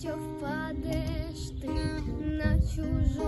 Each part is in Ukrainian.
що впадеш ти на чужому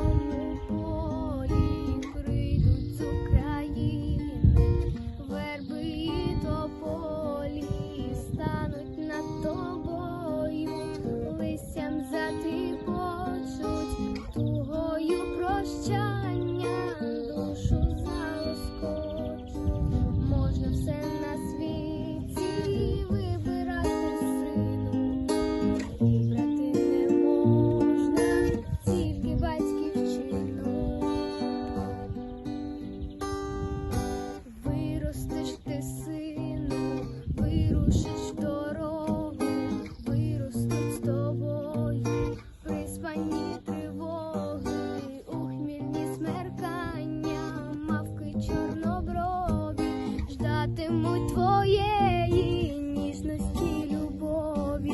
твоєї ніжності, любові,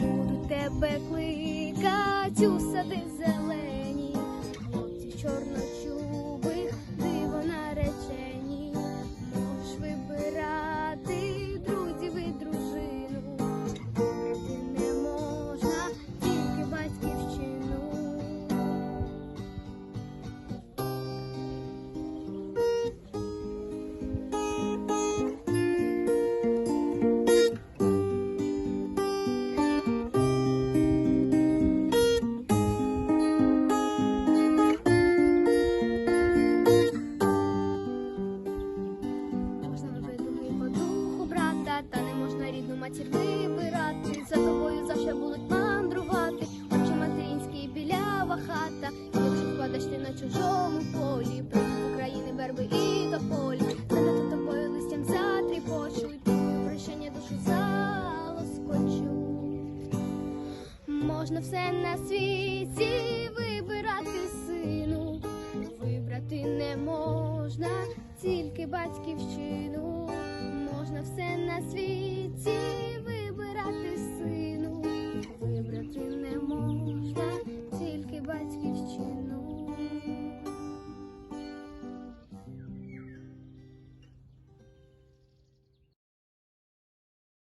буду тебе кликать у сади зелені, хлопці чорночубих, рідну матір вибирати. За тобою завжди будуть мандрувати. Очі материнські білява хата. Якщо вкладеш ти на чужому полі, проти України верби і тополі. Над тобою листям затріпочуть, твою прощання душу залоскочуть. Можна все на світі вибирати сину, вибрати не можна, тільки батьківщину можна все на світі.